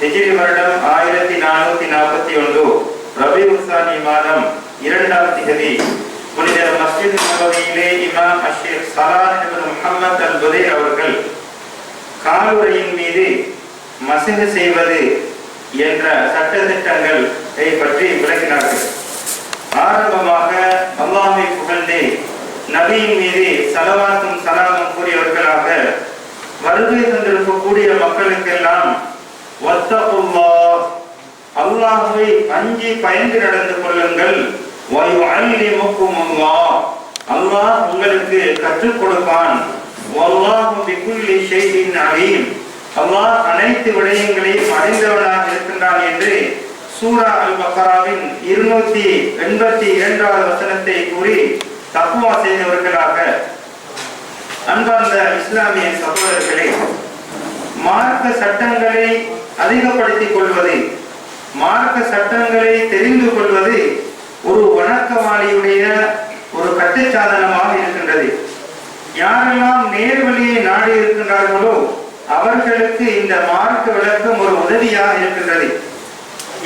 ஹிஜ்ரி வருடம் ஆயிரத்தி நானூத்தி நாற்பத்தி ஒன்று ரபி உசானி மாதம் இரண்டாம் திகதி. புனித மஸ்ஜித் நபவியிலே இமாம் அஷீர் சலான் இப்னு முஹம்மத் அல் புதைர் அவர்கள் காலுரையின் மீது மசகு செய்வது என்ற சட்டத்திட்டங்களை பற்றி விளக்கினார்கள். ஆரம்பமாக அல்லாமை புகழ்ந்து நபியின் மீது சலவாத்தும் சலாமும் கூறியவர்களாக வருகை தந்திருக்கக்கூடிய மக்களுக்கெல்லாம் வத்தகுல்லாஹ். அல்லாஹ்வை அஞ்சி பயந்து நடந்து கொள்ளுங்கள். வயுஅல்லிமுக்கும் அல்லாஹ். அல்லாஹ் உங்களுக்கு கற்றுக் கொடுப்பான். வல்லாஹு பிகுல்லி ஷைஇன் அலீம். அல்லாஹ் அனைத்து விடயங்களையும் அறிந்தவனாக இருக்கின்றான் என்று சூரா அல் பக்ராவின் இருநூத்தி எண்பத்தி இரண்டாவது வசனத்தை கூறி தப்புவா செய்தவர்களாக அன்பார்ந்த இஸ்லாமிய சகோதரர்களே மார்க்க சட்டங்களை அதிகப்படுத்திக் கொள்வது. மார்க்க சட்டங்களை தெரிந்து கொள்வது ஒரு வணக்கவாளியுடைய ஒரு கட்டுச்சாதனமாக இருக்கின்றது. யாரெல்லாம் நேர்வழியை நாடி இருக்கின்றார்களோ அவர்களுக்கு இந்த மார்க்க விளக்கம் ஒரு உதவியாக இருக்கின்றது.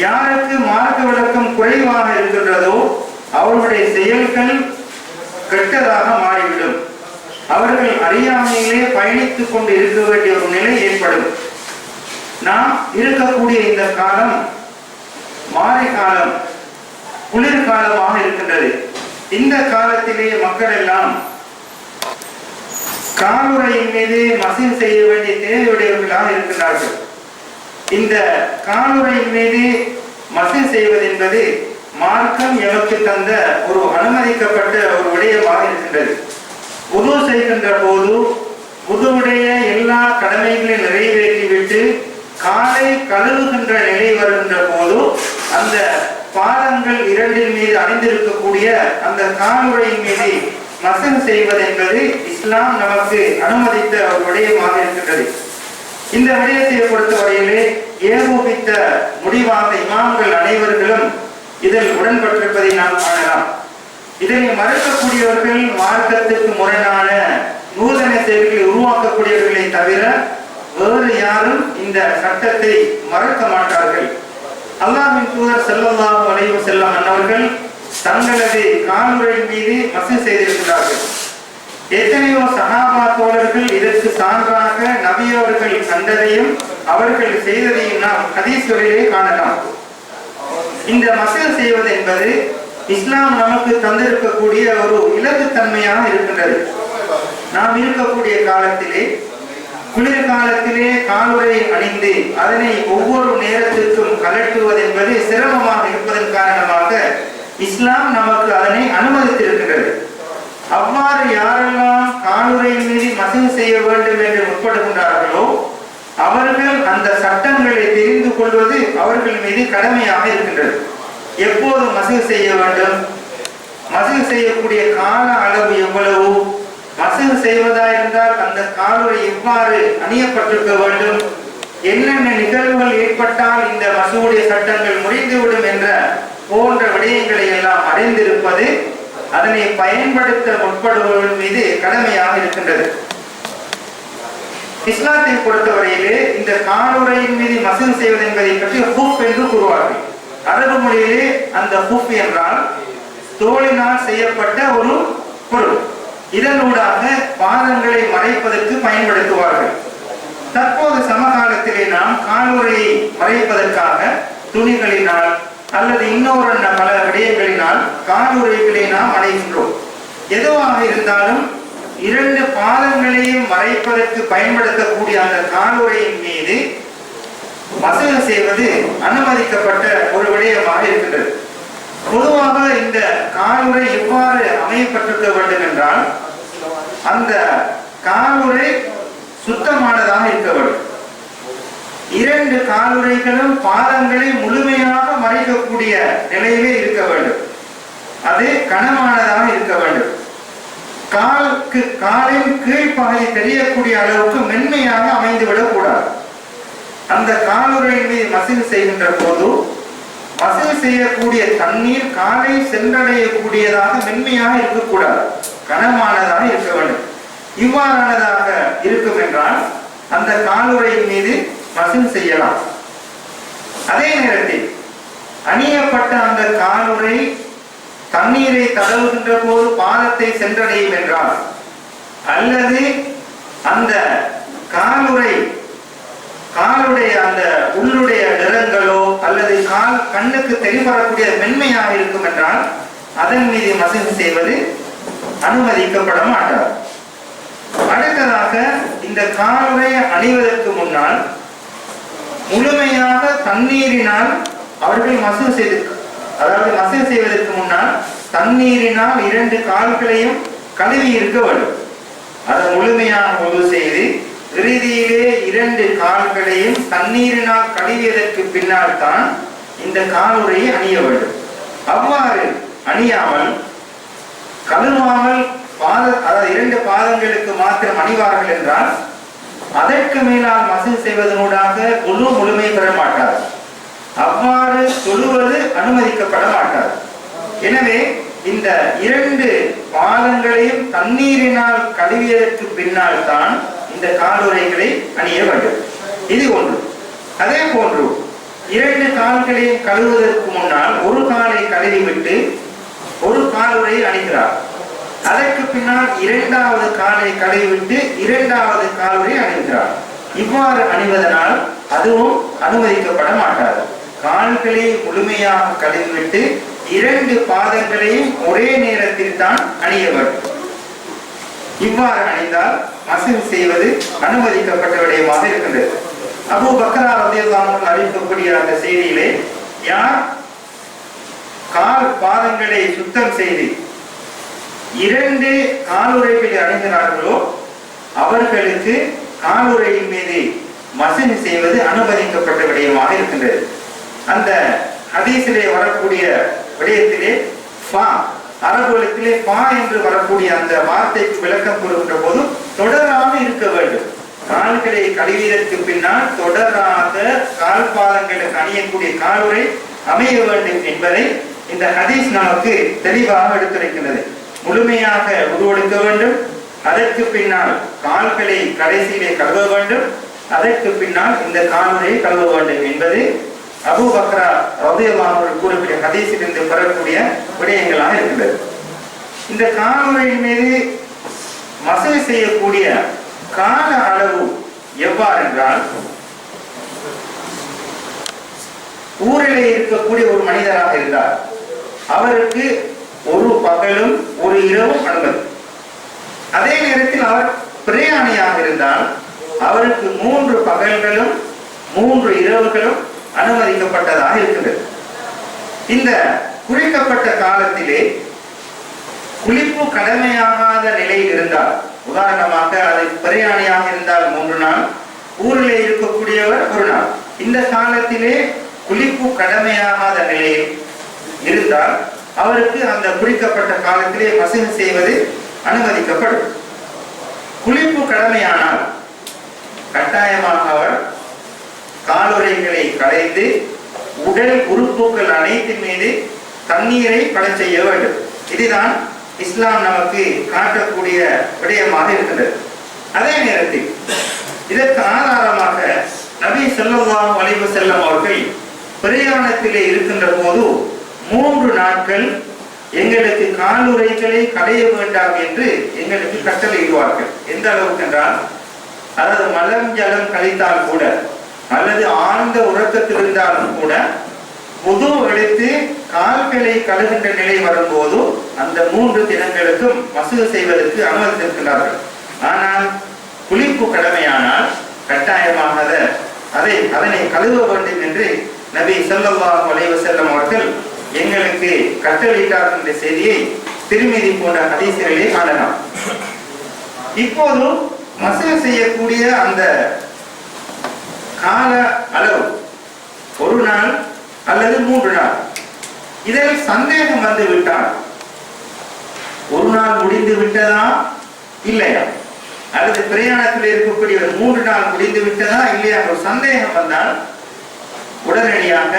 யாருக்கு மார்க்க விளக்கம் குறைவாக இருக்கின்றதோ அவர்களுடைய செயல்கள் கெட்டதாக மாறிவிடும். அவர்கள் அறியாமையிலே பயணித்துக் கொண்டு இருக்க வேண்டிய ஒரு நிலை ஏற்படும். நாம் இருக்கக்கூடிய இந்த காலம் மாலை காலம் குளிர் காலமாக இருக்கின்றது. இந்த காலத்திலே மக்கள் எல்லாம் காலுறையின் மீது மசீல் செய்ய வேண்டிய தேவையுடையவர்களாக இருக்கிறார்கள் இந்த காலுறையின் மீது மசீல் செய்வது என்பது மார்க்கம் எமக்கு தந்த ஒரு அனுமதிக்கப்பட்ட ஒரு விடயமாக இருக்கின்றது. புது செய்கின்ற போது உதுவுடைய எல்லா கடமைகளையும் நிறைவேற்றிவிட்டு காலை கழுவுகின்ற நிலை வருகின்ற போது அந்த பாதங்கள் இரண்டின் மீது அணிந்திருக்கக்கூடிய அந்த காலுடையின் மீது மசன் செய்வது என்பது இஸ்லாம் நமக்கு அனுமதித்த ஒரு விடயமாக இருக்கின்றது. இந்த விடயத்தை பொறுத்தவரையிலே ஏகோபித்த முடிவாக இமாம்கள் அனைவர்களும் இதில் உடன்பட்டிருப்பதை நாம் காணலாம். இதனை மறுக்கக்கூடியவர்கள் மார்க்கத்துக்கு முரணான நூதன செயல்களை உருவாக்கக்கூடியவர்களை தவிர வேறு யாரும் இந்த சட்டத்தை மறக்க மாட்டார்கள். அல்லாஹின் தூதர் செல்லல்லாஹு அலைஹி செல்லம் அன்னவர்கள் தங்களது கால்முறை மீது மசு செய்திருக்கிறார்கள். எத்தனையோ சகாபா தோழர்கள் இதற்கு சான்றாக நபியவர்கள் கண்டதையும் அவர்கள் செய்ததையும் நாம் ஹதீஸ்களிலே காணலாம். இந்த மசூல் செய்வது என்பது இஸ்லாம் நமக்கு தந்திருக்கக்கூடிய ஒரு இலகுத்தன்மையாக இருக்கின்றது. நாம் இருக்கக்கூடிய காலத்திலே குளிர் காலத்திலே காலுறை அணிந்து அதனை ஒவ்வொரு நேரத்திற்கும் கலட்டுவது என்பது சிரமமாக இருப்பதன் காரணமாக இஸ்லாம் நமக்கு அதனை அனுமதித்திருக்கின்றது. அவ்வாறு யாரெல்லாம் காலுரை மீது மசூல் செய்ய வேண்டும் என்று முற்படுகின்றார்களோ அவர்கள் அந்த சட்டங்களை தெரிந்து கொள்வது அவர்கள் மீது கடமையாக இருக்கின்றது. எப்போது மசூல் செய்ய வேண்டும்? மசூல் செய்யக்கூடிய கால அளவு எவ்வளவு? மசூல் செய்வதா இருந்தால் அந்த காலுறை எவ்வாறு அணியப்பட்டிருக்க வேண்டும்? என்னென்ன நிகழ்வுகள் ஏற்பட்டால் இந்த மசூடைய சட்டங்கள் முடிந்துவிடும் என்ற போன்ற விடயங்களை எல்லாம் அறிந்திருப்பது அதனை பயன்படுத்த முற்படுபவர்கள் மீது கடமையாக இருக்கின்றது. இஸ்லாத்தை பொறுத்தவரையிலே இந்த காலுறையின் மீது மசூல் செய்வது என்பதை பற்றி ஹூப் என்று கூறுவார்கள். அரபு மொழியிலே அந்த ஹூப் என்றால் தோளினால் செய்யப்பட்ட ஒரு பொருள். இதனூடாக பாதங்களை மறைப்பதற்கு பயன்படுத்துவார்கள். தற்போது சமகாலத்திலே நாம் காலுரையை மறைப்பதற்காக துணிகளினால் அல்லது இன்னொரு பல விடயங்களினால் காலுரைகளை நாம் அடைகின்றோம். எதுவாக இருந்தாலும் இரண்டு பாதங்களையும் மறைப்பதற்கு பயன்படுத்தக்கூடிய அந்த காலுரையின் மீது வசதி செய்வது அனுமதிக்கப்பட்ட ஒரு விடயமாக இருக்கின்றது. பொதுவாக இந்த காலுரை எவ்வாறு அமையப்பட்டிருக்க வேண்டும் என்றால் அந்த காலுரை சுத்தமானதாக இருக்க வேண்டும் இரண்டு காலுறைகளும் பாதங்களை முழுமையாக மறைக்கக்கூடிய நிலையிலே இருக்க வேண்டும். அது கனமானதாக இருக்க வேண்டும். காலுக்கு காலின் கீழ்ப்பகுதி தெரியக்கூடிய அளவுக்கு மென்மையாக அமைந்து விடக்கூடாது அந்த காலுரை மீது மசிவு செய்கின்ற போது மசில் செய்யக்கூடிய தண்ணீர் காலை சென்றடையக்கூடியதாக மென்மையாக இருக்கக்கூடாது. கனமானதாக இருக்க வேண்டும். இவ்வாறானதாக இருக்கும் என்றால் அந்த காலுறையின் மீது மசின் செய்யலாம். அதே நேரத்தில் அணியப்பட்ட அந்த காலுறை தண்ணீரை தடவுகின்ற போது பாதத்தை சென்றடையும் என்றால் அல்லது அந்த காலுறை காலுடைய அந்த உள்ளுடைய நிறங்களோ அல்லது கால் கண்ணுக்கு தெளிவரக்கூடிய மென்மையாக இருக்கும் என்றால் அதன் மீது மசில் செய்வது அனுமதிக்கப்பட மாட்டார் அடுத்ததாக இந்த காலுடைய அணிவதற்கு முன்னால் முழுமையாக தண்ணீரினால் அவர்கள் மசூல் செய்து அதாவது மசூல் செய்வதற்கு முன்னால் தண்ணீரினால் இரண்டு கால்களையும் கழுவி இருக்க வேண்டும். அதை முழுமையாக முழு செய்து இறுதியிலே இரண்டு கால்களையும் தண்ணீரினால் கழுவியதற்கு பின்னால் தான் இந்த காலுரையை அணிய வேண்டும். அவ்வாறு அணியாமல் கழுவாமல் பாத அதாவது இரண்டு பாதங்களுக்கு மாத்திரம் அணிவார்கள் என்றால் அதற்கு மேலால் மசில் செய்வதனூடாக குழு முழுமை பெற மாட்டார். அவ்வாறு தொழுவது அனுமதிக்கப்பட மாட்டார். எனவே இந்த இரண்டு பாதங்களையும் தண்ணீரினால் கழுவியதற்கு பின்னால் தான் இந்த காலுரைகளை அணிய வேண்டும். இது ஒன்று. அதே போன்று இரண்டு கால்களையும் கழுவுவதற்கு முன்னால் ஒரு காலை கழுவிவிட்டு ஒரு காலுரை அணிகிறார். அதற்கு பின்னால் இரண்டாவது காலை கழுவிவிட்டு இரண்டாவது காலுரை அணிகிறார். இவ்வாறு அணிவதனால் அதுவும் அனுமதிக்கப்பட மாட்டாது. கால்களை முழுமையாக கழுவிவிட்டு இரண்டு பாதங்களையும் ஒரே நேரத்தில் தான் அணிய வேண்டும். இவ்வாறு அணிந்தால் நசிவு செய்வது அனுமதிக்கப்பட்ட விடயமாக இருக்கின்றது. அபு பக்ரா ரத்தியல்லாமல் அறிவிக்கக்கூடிய அந்த செய்தியிலே யார் கால் பாதங்களை சுத்தம் செய்து இரண்டு காலுரைகளை அணிகிறார்களோ அவர்களுக்கு காலுறையின் மீது மசினி செய்வது அனுமதிக்கப்பட்ட விடயமாக இருக்கின்றது. அந்த ஹதீஸிலே வரக்கூடிய விடயத்திலே ஃபா அரபுகளுக்கிலே பா என்று வரக்கூடிய அந்த வார்த்தைக்கு விளக்கம் கூறுகின்ற போது தொடராக இருக்க வேண்டும். கால்களை கழுவியதற்கு பின்னால் தொடராக கால் பாதங்களுக்கு அணியக்கூடிய காலுரை அமைய வேண்டும் என்பதை இந்த ஹதீஸ் நமக்கு தெளிவாக எடுத்துரைக்கின்றது. முழுமையாக உருவெடுக்க வேண்டும். அதற்கு பின்னால் கால்களை கடைசியிலே கழுவ வேண்டும். அதற்கு பின்னால் இந்த காலுறையை கழுவ வேண்டும் என்பது அபு பக்ரா ரதியல்லாஹு கூறக்கூடிய ஹதீஸிலிருந்து பெறக்கூடிய விடயங்களாக இருந்தது இந்த காலுறையின் மீது மசை செய்யக்கூடிய கால அளவு எவ்வாறு என்றால் ஊரிலே இருக்கக்கூடிய ஒரு மனிதராக இருந்தார். அவருக்கு ஒரு பகலும் ஒரு இரவும் அனுமதி அதே நேரத்தில் அவர் பிரயாணியாக இருந்தால் அவருக்கு மூன்று பகல்களும் மூன்று இரவுகளும் அனுமதிக்கப்பட்டதாக இருக்கின்றது. இந்த குறிக்கப்பட்ட காலத்திலே குளிப்பு கடமையாகாத நிலையில் இருந்தால் உதாரணமாக அது பிரயாணியாக இருந்தால் மூன்று நாள் ஊரிலே இருக்கக்கூடியவர் ஒரு நாள். இந்த காலத்திலே குளிப்பு கடமையாகாத நிலையில் இருந்தால் அவருக்கு அந்த குறிக்கப்பட்ட காலத்திலே மசின் செய்வது அனுமதிக்கப்படும். குளிப்பு கடமையானால் கட்டாயமாக அவர் காலுறைகளை களைந்து உடல் உறுப்புகள் அனைத்தின் மீது தண்ணீரை பட செய்ய வேண்டும். இதுதான் இஸ்லாம் நமக்கு காட்டக்கூடிய விடயமாக இருக்கின்றது. அதே நேரத்தில் இதற்கு ஆதாரமாக நபி செல்லம் வலிவு செல்லம் அவர்கள் பிரயாணத்திலே இருக்கின்ற போது மூன்று நாட்கள் எங்களுக்கு காலுறைகளை களைய வேண்டாம் என்று எங்களுக்கு கட்டளையிடுவார்கள். எந்த அளவுக்கு என்றால் அதாவது மலம் ஜலம் கழித்தால் கூட அல்லது ஆழ்ந்த உறக்கத்தில் இருந்தாலும் கூட புது எடுத்து கால்களை கழுகின்ற நிலை வரும்போது அந்த மூன்று தினங்களுக்கும் மசூது செய்வதற்கு அனுமதித்திருக்கிறார்கள் ஆனால் குளிப்பு கடமையானால் கட்டாயமாக அதை அதனை கழுவ வேண்டும் என்று நபி ஸல்லல்லாஹு அலைஹி வஸல்லம் அவர்கள் எங்களுக்கு கட்டளையிட்டார் என்ற செய்தியை திருமதி போன்ற ஹதீஸ்களிலே காணலாம். இப்போது மசூது செய்யக்கூடிய அந்த கால அளவு. ஒரு நாள் அல்லது மூன்று நாள். இதில் சந்தேகம் வந்து விட்டால் ஒரு நாள் முடிந்து விட்டதா? இல்லையா? அல்லது பிரயாணத்தில் இருக்கக்கூடிய ஒரு மூன்று நாள் முடிந்து விட்டதா? இல்லையா? ஒரு சந்தேகம் வந்தால் உடனடியாக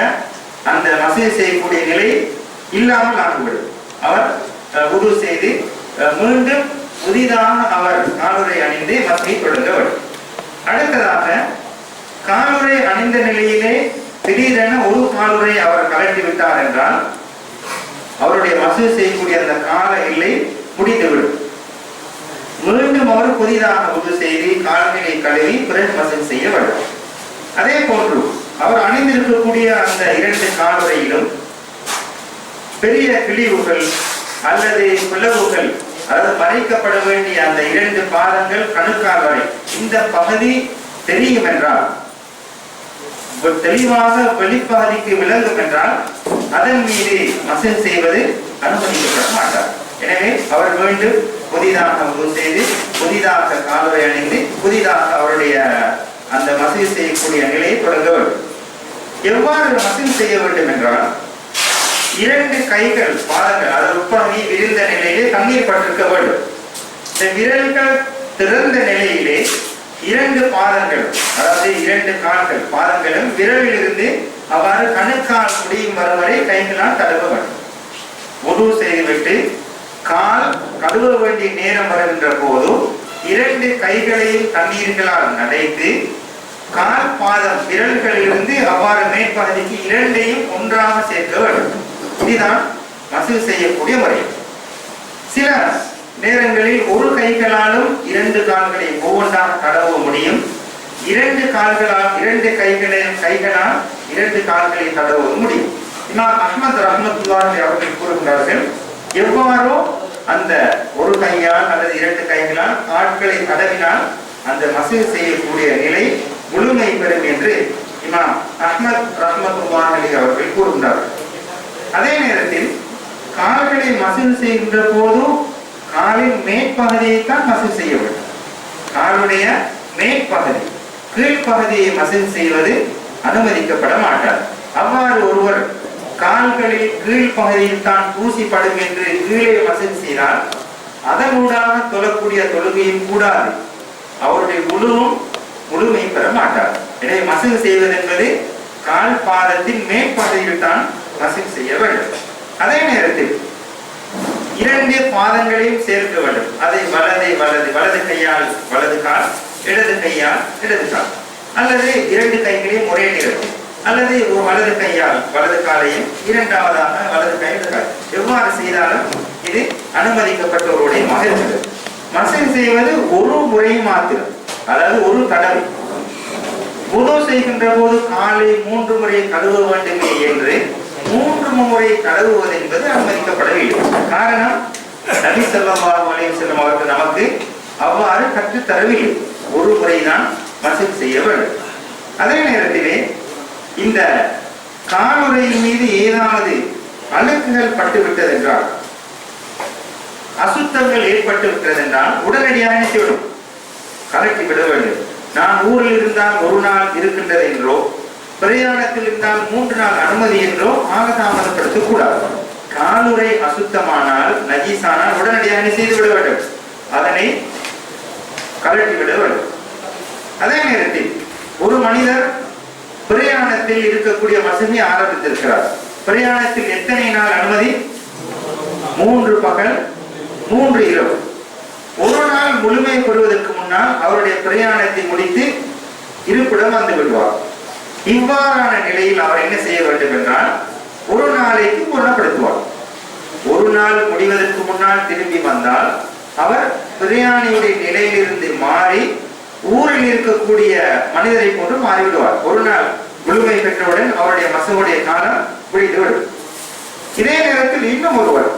அந்த வசதி செய்யக்கூடிய நிலை இல்லாமல் ஆகிவிடும். அவர் அஹ், உது செய்து அஹ், மீண்டும் புதிதாக அவர் காலுரை அணிந்து வசதி தொடங்க வேண்டும். அடுத்ததாக காலுரை அணிந்த நிலையிலே திடீரென ஒரு காலுரை அவர் கலட்டி விட்டார் என்றால் அவருடைய மசூதி செய்யக்கூடிய அந்த கால எல்லை முடிந்துவிடும். மீண்டும் அவர் புதிதாக உது செய்து கால்களை கழுவி பிறகு மசூதி செய்ய வேண்டும். அதே போன்று அவர் அணிந்திருக்கக்கூடிய அந்த இரண்டு காலுரையிலும் பெரிய கிழிவுகள் அல்லது பிளவுகள் அதாவது மறைக்கப்பட வேண்டிய அந்த இரண்டு பாதங்கள் கணுக்கால் வரை இந்த பகுதி தெரியும் என்றால் தெளிவாக வெளிப்பகுதிக்கு விளங்கும் என்றால் அதன் மீது மசல் செய்வது அனுமதிக்கப்பட மாட்டார். எனவே அவர் மீண்டும் புதிதாக உது செய்து புதிதாக காலவை அணிந்து புதிதாக அவருடைய அந்த மசூதி செய்யக்கூடிய நிலையை தொடங்க வேண்டும். எவ்வாறு மசூதி செய்ய வேண்டும் என்றால் இரண்டு கைகள் பாதங்கள் அதன் உட்பகுதி விரிந்த நிலையிலே தண்ணீர் பட்டிருக்க வேண்டும். இந்த விரல்கள் திறந்த நிலையிலே இரண்டு பாதங்களும் அதாவது இரண்டு கால்கள் பாதங்களும் விரலிலிருந்து அவ்வாறு கணுக்கால் முடியும் வரும் வரை கைகளால் தழுவ வேண்டும். உது செய்துவிட்டு கால் கழுவ வேண்டிய நேரம் வருகின்ற போது இரண்டு கைகளையும் தண்ணீர்களால் நடைத்து கால் பாதம் விரல்களிலிருந்து அவ்வாறு மேற்பகுதிக்கு இரண்டையும் ஒன்றாக சேர்க்க வேண்டும். இதுதான் மசூல் செய்யக்கூடிய முறை. சில நேரங்களில் ஒரு கைகளாலும் இரண்டு கால்களை ஒவ்வொன்றாக தடவ முடியும். இரண்டு கால்களால் இரண்டு கைகளின் கைகளால் இரண்டு கால்களை தடவ முடியும். இமாம் அஹ்மத் ரஹமத்துல்லாஹி அவர்கள் கூறுகிறார்கள் எவ்வாறோ அந்த ஒரு கையால் அல்லது இரண்டு கைகளால் ஆட்களை தடவினால் அந்த மசூல் செய்யக்கூடிய நிலை முழுமை பெறும் என்று இமாம் அஹ்மத் ரஹ்மத்துல்லாஹி அவர்கள் கூறுகின்றார்கள். அதே நேரத்தில் கால்களை மசூல் செய்கின்ற போதும் காலின் மேற்பகுதியை தான் மசூல் செய்ய வேண்டும். காலுடைய மேற்பகுதி கீழ்ப்பகுதியை மசூல் செய்வது அனுமதிக்கப்பட மாட்டார் அவ்வாறு ஒருவர் கால்களில் கீழ்ப்பகுதியில் தான் பூசிப்படும் என்று கீழே மசூல் செய்தால் அதனூடாக தொழக்கூடிய தொழுகையும் கூடாது. அவருடைய முழுவும் முழுமை பெற மாட்டார். எனவே மசூல் செய்வது என்பது கால் பாதத்தின் மேற்பகுதியில் தான் மசூல் செய்ய வேண்டும். அதே நேரத்தில் இரண்டு பாதங்களையும் சேர்க்க வேண்டும். அதை வலதை வலது வலது கையால் வலது கால் இடது கையால் இடது கால். அல்லது இரண்டு கைகளையும் ஒரே அல்லது வலது கையால் வலது காலையும் இரண்டாவதாக வலது கை கால். எவ்வாறு செய்தாலும் இது அனுமதிக்கப்பட்டவருடைய இருக்கிறது மசூல் செய்வது ஒரு முறை மாத்திரம். அதாவது ஒரு தடவை. உதவு செய்கின்ற போது காலை மூன்று முறை கழுவ வேண்டுமே என்று மூன்று முறை கழுவுவது என்பது அனுமதிக்கப்படவில்லை காரணம் நபி ஸல்லல்லாஹு அலைஹி அவர்கள் நமக்கு அவ்வாறு கற்றுத் தரவில்லை. ஒரு முறைதான் மசூல் செய்ய வேண்டும். அதே நேரத்திலே இந்த காலுறையின் மீது ஏதாவது அழுக்குகள் பட்டுவிட்டது என்றால் அசுத்தங்கள் ஏற்பட்டு விட்டது என்றால் உடனடியாக என்ன கலட்டி விட வேண்டும். நான் ஊரில் இருந்தால் ஒரு நாள் இருக்கின்றது என்றோ பிரயாணத்தில் இருந்தால் மூன்று நாள் அனுமதி என்றோ ஆகதாமதப்படுத்தக் கூடாது. காலுரை அசுத்தமானால் நஜீசானால் உடனடியாக செய்து விட வேண்டும்? அதனை கலட்டி விட வேண்டும். அதே நேரத்தில் ஒரு மனிதர் பிரயாணத்தில் இருக்கக்கூடிய வசதி ஆரம்பித்திருக்கிறார். பிரயாணத்தில் எத்தனை நாள் அனுமதி? மூன்று பகல் மூன்று இரவு. ஒரு நாள் முழுமை பெறுவதற்கு முன்னால் அவருடைய பிரயாணத்தை முடித்து இருப்பிடம் வந்து விடுவார். இவ்வாறான நிலையில் அவர் என்ன செய்ய வேண்டும் என்றால் ஒரு நாளைக்கு குணப்படுத்துவார் ஒரு நாள் முடிவதற்கு முன்னால் திரும்பி வந்தால் அவர் பிரயாணியுடைய நிலையிலிருந்து மாறி ஊரில் இருக்கக்கூடிய மனிதரை போன்று மாறிவிடுவார். ஒரு நாள் முழுமை பெற்றவுடன் அவருடைய மசவுடைய காலம் முடிந்துவிடும் இதே நேரத்தில் இன்னும் ஒருவர்.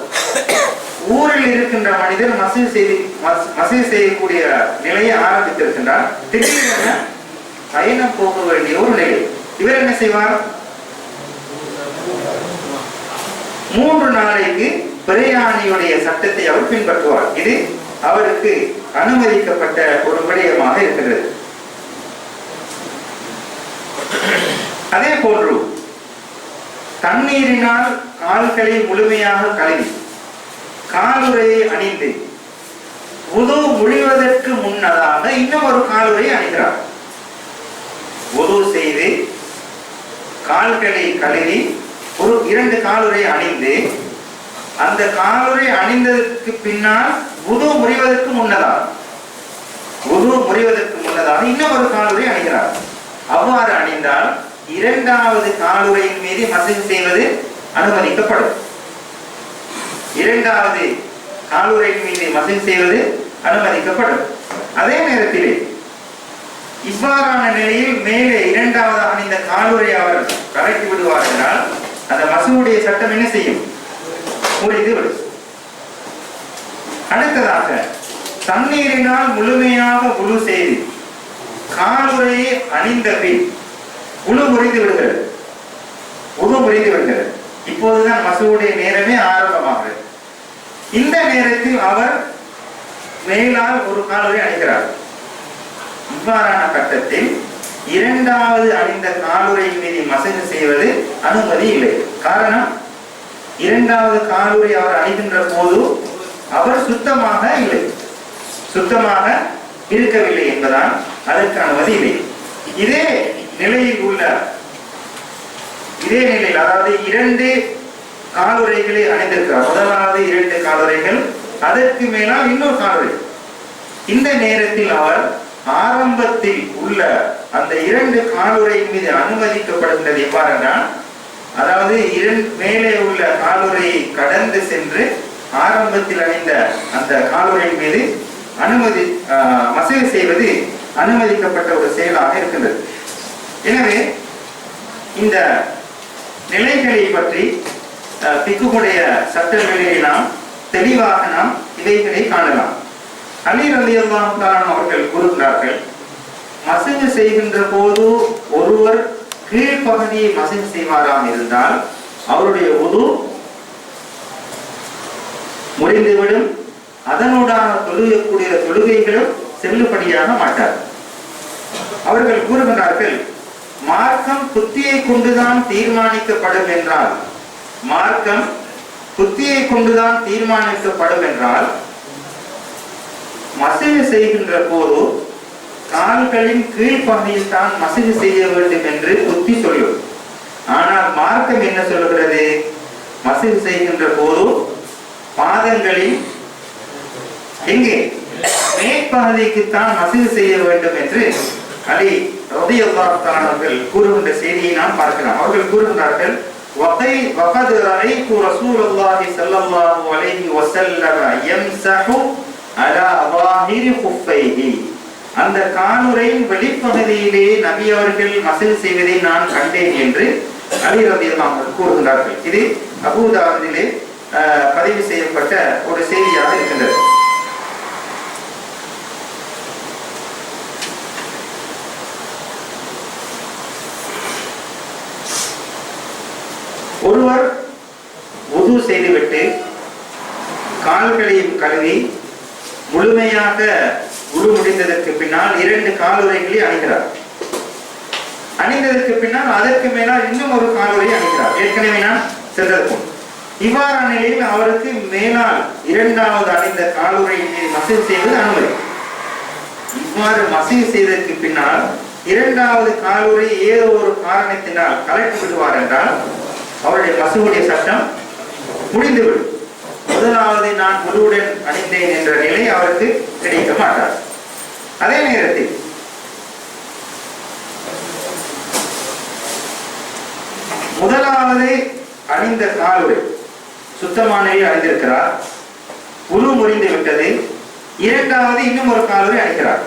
ஊரில் இருக்கின்ற மனிதர் மசூல் செய்து மசூல் செய்யக்கூடிய நிலையை ஆரம்பித்திருக்கின்றார். திடீரென பயணம் போக வேண்டிய ஒரு நிலை. இவர் என்ன செய்வார்? மூன்று நாளைக்கு பிரயாணியுடைய சட்டத்தை அவர் பின்பற்றுவார். இது அவருக்கு அனுமதிக்கப்பட்ட ஒரு விடயமாக இருக்கிறது. அதே போன்று தண்ணீரினால் கால்களை முழுமையாக கழுவி காலுரையை அணிந்து உது முடிவதற்கு முன்னதாக இன்னும் ஒரு காலுறை அணிகிறார். உது செய்து கால்களை கழுவி ஒரு இரண்டு காலுறை அணிந்து அந்த காலுறை அணிந்ததற்கு பின்னால் உது முறிவதற்கு முன்னதாக உது முறிவதற்கு முன்னதாக இன்னும் ஒரு காலுறை அணிகிறார். அவ்வாறு அணிந்தால் இரண்டாவது காலுறையின் மீது மசகு செய்வது அனுமதிக்கப்படும். இரண்டாவது காலுறையின் மீது மசகு செய்வது அனுமதிக்கப்படும். அதே நேரத்திலே இவ்வாறான நிலையில் மேலே இரண்டாவது அணிந்த கால்வரை அவர் கரைத்து விடுவார் என்றால் அந்த மசூடைய சட்டம் என்ன செய்யும்? முறிந்து விடும். அடுத்ததாக தண்ணீரினால் முழுமையாக முழு செய்து காலுறையை அணிந்த பின் குழு முறிந்து விடுகிறது. உழு முறிந்து விடுகிறது. இப்போதுதான் மசூடைய நேரமே ஆரம்பமாகிறது இந்த நேரத்தில் அவர் மேலால் ஒரு காலுறை அணிகிறார். இவ்வாறான கட்டத்தில் இரண்டாவது அணிந்த காலுரை மீது மசகு செய்வது அனுமதி இல்லை. காரணம் இரண்டாவது காலுறை அவர் அணிகின்ற போது அவர் சுத்தமாக இல்லை. சுத்தமாக இருக்கவில்லை என்பதால் அதற்கு அனுமதி இல்லை. இதே நிலையில் உள்ள இதே நிலையில் அதாவது இரண்டு காலுரைகளை அணிந்திருக்கிறார். முதலாவது இரண்டு காலுறைகள் அதற்கு மேலால் இன்னொரு காலுரை இந்த நேரத்தில் அவர் ஆரம்பத்தில் உள்ள அந்த இரண்டு காலுரை மீது அனுமதிக்கப்படுகின்றது எவ்வாறென்றால் அதாவது இரண்டு மேலே உள்ள காலுரையை கடந்து சென்று ஆரம்பத்தில் அணிந்த அந்த காலுரை மீது அனுமதி ஆஹ், மசகு செய்வது அனுமதிக்கப்பட்ட ஒரு செயலாக இருக்கின்றது. எனவே இந்த நிலைகளை பற்றி அஹ், பிக்குடைய சட்டங்களிலே நாம் தெளிவாக நாம் இவைகளை காணலாம். அலி அல்லாஹான் அவர்கள் கூறுகிறார்கள் மசகு செய்கின்ற போது ஒருவர் கீழ்ப்பகுதியை மசகு செய்வாராம் இருந்தால் அவருடைய உது முறிந்துவிடும். அதனூடாக தொழுகக்கூடிய தொழுகைகளும் செல்லுபடியாக மாட்டார். அவர்கள் கூறுகிறார்கள் மார்க்கம் புத்தியை கொண்டுதான் தீர்மானிக்கப்படும் என்றால் மார்க்கம் புத்தியை கொண்டுதான் தீர்மானிக்கப்படும் என்றால் மசகு செய்கின்ற போது கால்களின் கீழ்ப்பகுதியில் தான் மசகு செய்ய வேண்டும் என்று புத்தி சொல்லும் ஆனால் மார்க்கம் என்ன சொல்லுகிறது மசகு செய்கின்ற போது பாதங்களில் எங்கே மேற்பகுதிக்கு தான் மசகு செய்ய வேண்டும் என்று அலி ரதியல்லாஹு அவர்கள் கூறுகின்ற செய்தியை நாம் பார்க்கலாம் அவர்கள் கூறுகிறார்கள் وقي وقد رأيت رسول الله صلى الله عليه وسلم يمسح அலா அவாஹிரி அந்த காலுரையின் வெளிப்பகுதியிலே நபி அவர்கள் மசில் செய்வதை நான் கண்டேன் என்று அலி ரதியெல்லாம் கூறுகின்றார்கள். இது அபூதாவதிலே பதிவு செய்யப்பட்ட ஒரு செய்தியாக இருக்கின்றது. ஒருவர் உது செய்துவிட்டு கால்களையும் கழுவி முழுமையாக உரு முடிந்ததற்கு பின்னால் இரண்டு காலுரைகளை அணிகிறார். அணிந்ததற்கு பின்னால் அதற்கு மேலால் இன்னும் ஒரு காலுரை அணிகிறார். ஏற்கனவே நான் சென்றதுக்கும் இவ்வாறான நிலையில் அவருக்கு மேலால் இரண்டாவது அணிந்த காலுரையின் மீது செய்வது அனுமதி. இவ்வாறு மசூல் செய்ததற்கு பின்னால் இரண்டாவது காலுரை ஏதோ ஒரு காரணத்தினால் கலட்டி விடுவார் என்றால் அவருடைய மசூடைய சட்டம் முடிந்துவிடும். முதலாவது நான் முழுவுடன் அணிந்தேன் என்ற நிலை அவருக்கு கிடைக்க மாட்டார். அதே நேரத்தில் முதலாவது அணிந்த காலுறை சுத்தமானவை அணிந்திருக்கிறார். உரு முறிந்து விட்டது. இரண்டாவது இன்னும் ஒரு காலுறை அணிகிறார்.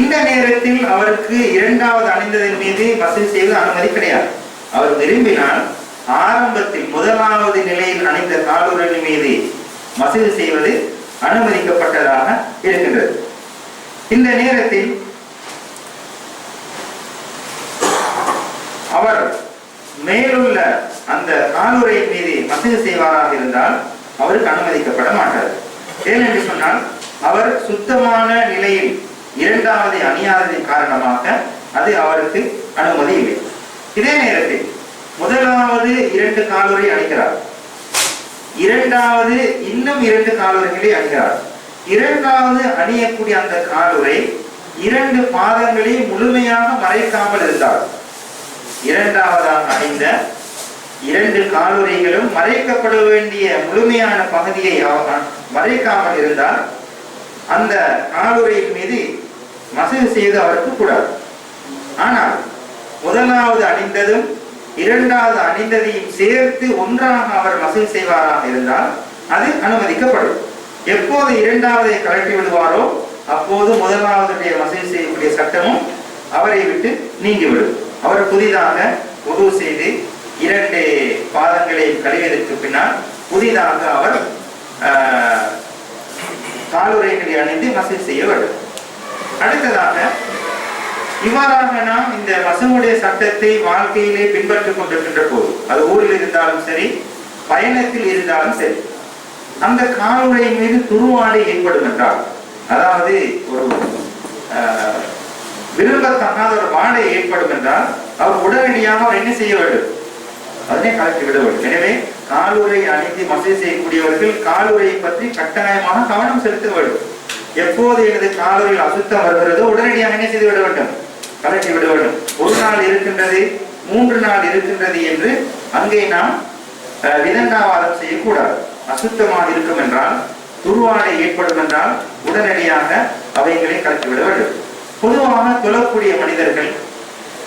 இந்த நேரத்தில் அவருக்கு இரண்டாவது அணிந்ததன் மீது வசதி செய்வது அனுமதி கிடையாது. அவர் விரும்பினால் ஆரம்பத்தில் முதலாவது நிலையில் அணிந்த காலுறையின் மீது மசிது செய்வது அனுமதிக்கப்பட்டதாக இருக்கின்றது. இந்த நேரத்தில் அவர் மேலுள்ள அந்த காலுறையின் மீது மசிது செய்வாராக இருந்தால் அவருக்கு அனுமதிக்கப்பட மாட்டார். ஏனென்று சொன்னால் அவர் சுத்தமான நிலையில் இரண்டாவது அணியாததின் காரணமாக அது அவருக்கு அனுமதி இல்லை. இதே நேரத்தில் முதலாவது இரண்டு காலுரை அணிகிறார். இரண்டாவது இன்னும் இரண்டு காலுரைகளை அணிகிறார். இரண்டாவது அணியக்கூடிய அந்த காலுரை இரண்டு பாதங்களை முழுமையாக மறைக்காமல் இருந்தார். இரண்டாவதாக அணிந்த இரண்டு காலுரைகளும் மறைக்கப்பட வேண்டிய முழுமையான பகுதியை மறைக்காமல் இருந்தால் அந்த காலுரையின் மீது மசகு செய்து அவருக்கு கூடாது. ஆனால் முதலாவது அணிந்ததும் இரண்டாவது அணிந்ததையும் சேர்த்து ஒன்றாக அவர் வசூல் செய்வாராக இருந்தால் அது அனுமதிக்கப்படும். எப்போது இரண்டாவதை கழட்டி விடுவாரோ அப்போது முதலாவதுடைய வசூல் செய்யக்கூடிய சட்டமும் அவரை விட்டு நீங்கிவிடும். அவர் புதிதாக உதவு செய்து இரண்டு பாதங்களை கழுவியதற்கு பின்னால் புதிதாக அவர் ஆஹ், காலுறைகளை அணிந்து மசூல் செய்ய வேண்டும். அடுத்ததாக இவ்வாறாக நாம் இந்த பசுவுடைய சட்டத்தை வாழ்க்கையிலே பின்பற்றிக் கொண்டிருக்கின்ற போது அது ஊரில் இருந்தாலும் சரி பயணத்தில் இருந்தாலும் சரி அந்த காலுறை மீது துருவாடை ஏற்படும் என்றால் அதாவது ஒரு ஆஹ், விரும்பத்தகாத ஒரு வாடை ஏற்படும் என்றால் அவர் உடனடியாக அவர் என்ன செய்ய வேண்டும்? அதனை கலக்கி விட வேண்டும். எனவே காலுரை அணிந்து மசை செய்யக்கூடியவர்கள் காலுரையை பற்றி கட்டாயமாக கவனம் செலுத்த வேண்டும். எப்போது எனது காலுரையில் அசுத்தம் வருகிறதோ உடனடியாக என்ன செய்து விட வேண்டும்? கலட்டி விட வேண்டும். ஒரு நாள் இருக்கின்றது மூன்று நாள் இருக்கின்றது என்று அங்கே நாம் அஹ், விதண்டாவாதம் செய்யக்கூடாது. அசுத்தமாக இருக்கும் என்றால் துருவாடை ஏற்படும் என்றால் உடனடியாக அவைகளை கலட்டி விட வேண்டும். பொதுவாக தொழக்கூடிய மனிதர்கள்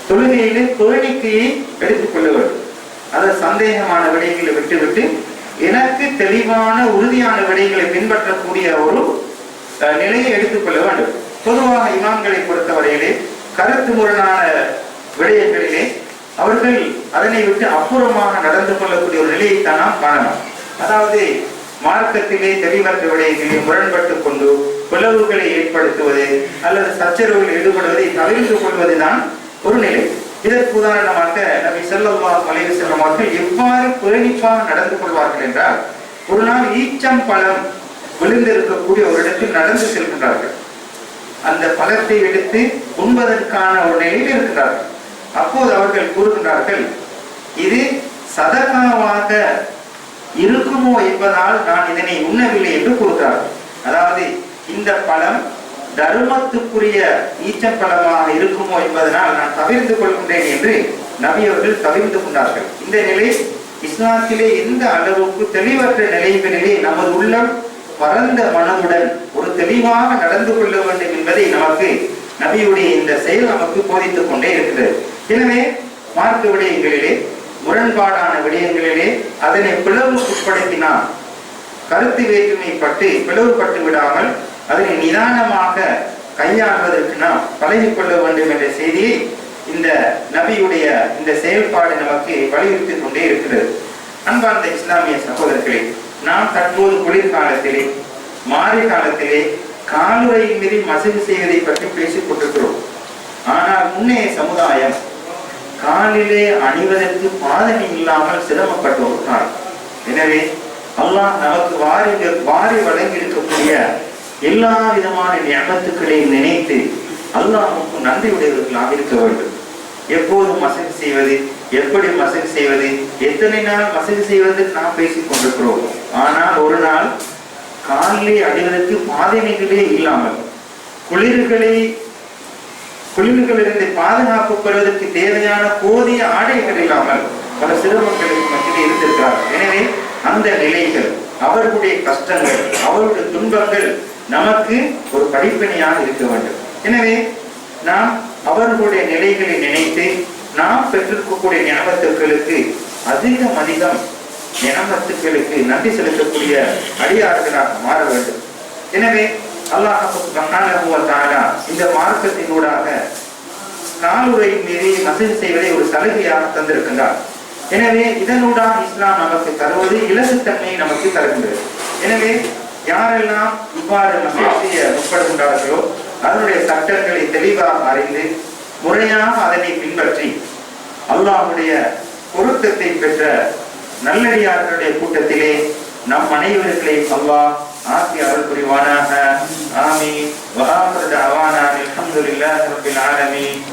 தொழுகையிலே பேணிக்கையை எடுத்துக்கொள்ள வேண்டும். அது சந்தேகமான விடயங்களை விட்டுவிட்டு எனக்கு தெளிவான உறுதியான விடயங்களை பின்பற்றக்கூடிய ஒரு அஹ், நிலையை எடுத்துக்கொள்ள வேண்டும். பொதுவாக இமாம்களை பொறுத்தவரையிலே கருத்து முரணான விடயங்களிலே அவர்கள் அதனை விட்டு அப்புறமாக நடந்து கொள்ளக்கூடிய ஒரு நிலையைத்தான் நாம் காணலாம் அதாவது மார்க்கத்திலே தெளிவற்ற விடயங்களை முரண்பட்டுக் கொண்டு பிளவுகளை ஏற்படுத்துவது அல்லது சச்சரவுகள் ஈடுபடுவதை தவிர்த்து கொள்வதுதான் ஒரு நிலை. இதற்கு உதாரணமாக நபி ஸல்லல்லாஹு மலைவு வஸல்லம் அவர்கள் எவ்வாறு புரணிப்பாக நடந்து கொள்வார்கள் என்றால் ஒரு நாள் ஈச்சம் பழம் விழுந்திருக்கக்கூடிய ஒரு இடத்தில் நடந்து செல்கின்றார்கள். அந்த பழத்தை எடுத்து உண்பதற்கான ஒரு நிலையில் இருக்கிறார்கள். அப்போது அவர்கள் கூறுகின்றார்கள் இது சதகாவாக இருக்குமோ என்பதால் நான் இதனை உண்ணவில்லை என்று கூறுகிறார்கள். அதாவது இந்த பழம் தர்மத்துக்குரிய ஈச்சப்பழமாக இருக்குமோ என்பதனால் நான் தவிர்த்து கொள்கின்றேன் என்று நபி அவர்கள் தவிர்த்து கொண்டார்கள். இந்த நிலை இஸ்லாத்திலே எந்த அளவுக்கு தெளிவற்ற நிலைகளிலே நமது உள்ளம் பரந்த மனமுடன் ஒரு தெளிவாக நடந்து கொள்ள வேண்டும் என்பதை நமக்கு நபியுடைய இந்த செயல் நமக்கு போதித்துக் கொண்டே இருக்கிறது. எனவே மார்க்க விடயங்களிலே முரண்பாடான விடயங்களிலே அதனை பிளவுக்குட்படுத்தினால் கருத்து வேற்றுமைப்பட்டு பிளவுபட்டு விடாமல் அதனை நிதானமாக கையாள்வதற்கு நாம் பழகி கொள்ள வேண்டும் என்ற செய்தியை இந்த நபியுடைய இந்த செயல்பாடு நமக்கு வலியுறுத்திக் கொண்டே இருக்கிறது. அன்பார்ந்த இஸ்லாமிய சகோதரர்களே நாம் தற்போது குளிர்காலத்திலே மாறி காலத்திலே காலுறையின் மீது மசகு செய்வதை பற்றி பேசிக் கொண்டிருக்கிறோம். ஆனால் முன்னைய சமுதாயம் காலிலே அணிவதற்கு பாதனை இல்லாமல் சிரமப்பட்ட ஒரு நாள் எனவே அல்லாஹ் நமக்கு வாரி வாரி வழங்கி இருக்கக்கூடிய எல்லா விதமான ஞாபகத்துக்களையும் நினைத்து அல்லாஹுக்கு நன்றியுடையவர்களாக இருக்க வேண்டும். எப்போதும் மசகு செய்வது எப்படி மசகு செய்வது எத்தனை நாள் மசகு செய்வது நாம் பேசிக் கொண்டிருக்கிறோம். ஆனால் ஒரு நாள் காலிலே அடைவதற்கு பாதணிகளே இல்லாமல் குளிர்களை குளிர்களிலிருந்து பாதுகாப்பு பெறுவதற்கு தேவையான போதிய ஆடைகள் இல்லாமல் பல சிரமங்களுக்கு மத்தியில் இருந்திருக்கிறார் எனவே அந்த நிலைகள் அவர்களுடைய கஷ்டங்கள் அவருடைய துன்பங்கள் நமக்கு ஒரு படிப்பினையாக இருக்க வேண்டும். எனவே நாம் அவர்களுடைய நிலைகளை நினைத்து நாம் பெற்றிருக்கக்கூடிய ஞாபகத்துக்களுக்கு அதிகம் அதிகம் ஞாபகத்துக்களுக்கு நன்றி செலுத்தக்கூடிய அடியார்களாக மாற வேண்டும். எனவே அல்லாஹாலா இந்த மார்க்கத்தினூடாக காலுறையின் மீறி மசதி செய்வதை ஒரு சலுகையாக தந்திருக்கின்றார். எனவே இதனூடாக இஸ்லாம் நமக்கு தருவது இலகுத்தன்மையை நமக்கு தருகின்றது. எனவே யாரெல்லாம் இவ்வாறு மசூல் செய்ய முற்படுகின்றார்களோ அதனுடைய சட்டங்களை தெளிவாக அறிந்து முறையாக அதனை பின்பற்றி அல்லாஹுடைய பொருத்தத்தை பெற்ற நல்லடியார்களுடைய கூட்டத்திலே நம் அனைவர்களே அல்லாஹ் ஆசி அருள் புரிவானாக. ஆமி வகாபிரத தஅவானா அல்ஹம்துலில்லாஹி ரப்பில் ஆலமீன்.